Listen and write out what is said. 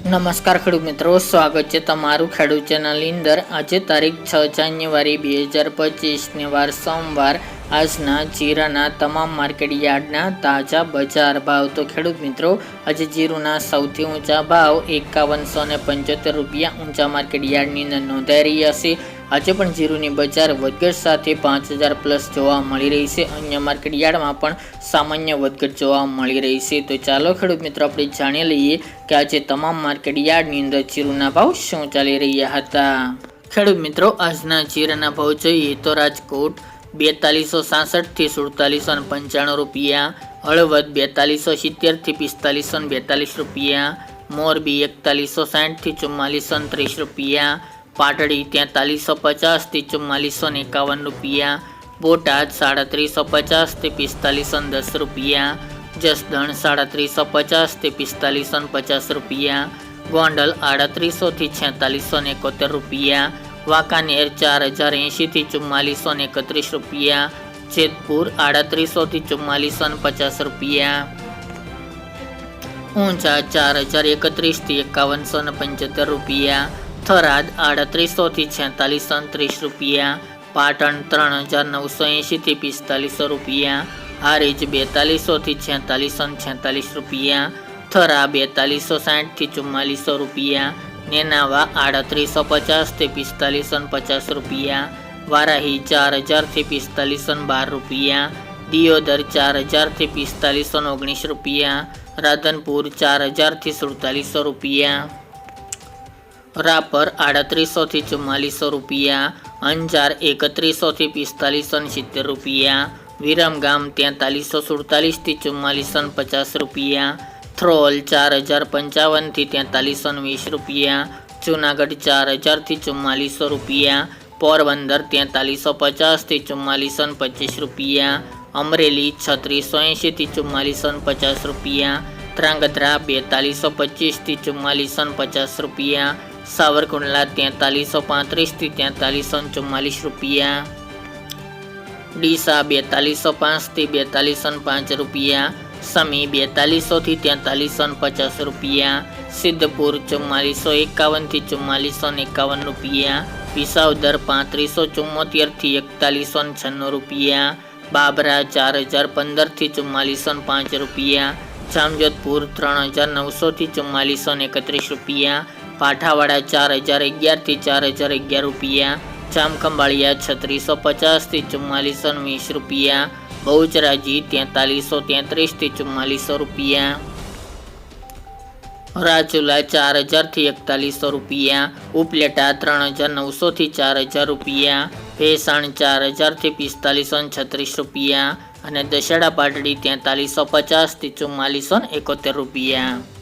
નમસ્કાર ખેડૂત મિત્રો, સ્વાગત છે તમારું ખેડૂત ચેનલની અંદર. આજે તારીખ છ જાન્યુઆરી બે હજાર પચીસને વાર સોમવાર. આજના જીરાના તમામ માર્કેટ યાર્ડના તાજા બજાર ભાવ. તો ખેડૂત મિત્રો, આજે જીરુના સૌથી ઊંચા ભાવ એકાવનસો પંચોતેર રૂપિયા ઊંચા માર્કેટ યાર્ડની અંદર નોંધાઈ રહ્યા છે. આજે પણ જીરુની બજાર વધઘટ સાથે પાંચ હજાર પ્લસ જોવા મળી રહી છે. અન્ય માર્કેટ યાર્ડમાં પણ સામાન્ય વધઘટ જોવા મળી રહી છે. તો ચાલો ખેડૂત મિત્રો, આપણે જાણી લઈએ કે આજે તમામ માર્કેટ યાર્ડની અંદર જીરુના ભાવ શું ચાલી રહ્યા હતા. ખેડૂત મિત્રો, આજના જીરાના ભાવ જોઈએ તો રાજકોટ બેતાલીસો સાસઠથી સુડતાલીસો ને પંચાણું રૂપિયા, હળવદ બેતાલીસો સિત્તેરથી પિસ્તાલીસો ને બેતાલીસ રૂપિયા, મોરબી એકતાલીસો સાઠથી ચુમ્માલીસો ત્રીસ રૂપિયા પાટડી તેતાલીસો પચાસથી ચુમ્માલીસો એકાવન રૂપિયા, બોટાદ સાડત્રીસો પચાસથી પિસ્તાલીસો દસ રૂપિયા, જસદણ સાડત્રીસો પચાસથી પિસ્તાલીસો પચાસ રૂપિયા, ગોંડલ આડત્રીસોથી છેતાલીસો એકોતેર રૂપિયા, વાંકાનેર ચાર હજાર એંશીથી ચુમ્માલીસો એકત્રીસ રૂપિયા, જેતપુર આડત્રીસોથી ચુમ્માલીસો પચાસ રૂપિયા. ઊંચા ચાર હજાર એકત્રીસથી એકાવનસો પંચોતેર રૂપિયા થરાદ આડત્રીસોથી છેતાલીસો ત્રીસ રૂપિયા, પાટણ ત્રણ હજાર નવસો એંશીથી પિસ્તાલીસો રૂપિયા, હારીજ બેતાલીસોથી છેતાલીસો છેતાલીસ રૂપિયા, થરા બેતાલીસો સાઠથી ચુમ્માલીસો રૂપિયા, નેનાવા આડત્રીસો પચાસથી પિસ્તાલીસો પચાસ રૂપિયા, વારાહી ચાર હજારથી પિસ્તાલીસો બાર રૂપિયા, દિયોદર ચાર હજારથી પિસ્તાલીસો ઓગણીસ રૂપિયા, રાધનપુર ચાર હજારથી સુડતાલીસો રૂપિયા. રાપર આડત્રીસોથી ચુમ્માલીસો રૂપિયા, અંજાર એકત્રીસોથી પિસ્તાલીસો સિત્તેર રૂપિયા વિરમગામ તેતાલીસો સુડતાલીસથી ચુમ્માલીસો પચાસ રૂપિયા, થ્રોલ ચાર હજાર પંચાવનથી તેતાલીસો વીસ રૂપિયા, જૂનાગઢ ચાર હજારથી ચુમ્માલીસો રૂપિયા, પોરબંદર તેતાલીસો પચાસથી ચુમ્માલીસો પચીસ રૂપિયા, અમરેલી છત્રીસો એંશીથી ચુમ્માલીસો પચાસ રૂપિયા, ધ્રાંગધ્રા બેતાલીસો પચીસથી ચુમ્માલીસો પચાસ રૂપિયા સાવરકુંડલા તેતાલીસો પાંત્રીસથી તેતાલીસો ચુમ્માલીસ રૂપિયા. ડીસા બેતાલીસો પાંચથી બેતાલીસો પાંચ રૂપિયા. સમી બેતાલીસોથી તેતાલીસો પચાસ રૂપિયા. સિદ્ધપુર ચુમ્માલીસો એકાવનથી ચુમ્માલીસો એકાવન રૂપિયા. વિસાવદર પાંત્રીસો ચુમ્મોતેરથી એકતાલીસો છન્નું રૂપિયા. બાબરા ચાર હજાર પંદરથી ચુમ્માલીસો પાંચ રૂપિયા. જામજોધપુર ત્રણ હજાર નવસોથી ચુમ્માલીસો એકત્રીસ રૂપિયા. પાઠાવાડા ચાર હજાર અગિયારથી ચાર હજાર અગિયાર રૂપિયા જામખંભાળિયા છત્રીસો પચાસથી ચુમ્માલીસો વીસ રૂપિયા, બહુચરાજી તેતાલીસો તેત્રીસથી ચુમ્માલીસો રૂપિયા, રાજુલા ચાર હજારથી એકતાલીસો રૂપિયા, ઉપલેટા ત્રણ હજાર નવસોથી ચાર હજાર રૂપિયા, ભેસાણ ચાર હજારથી પિસ્તાલીસો છત્રીસ રૂપિયા અને દશેડા પાટડી તેતાલીસો પચાસથી ચુમ્માલીસો એકોતેર રૂપિયા.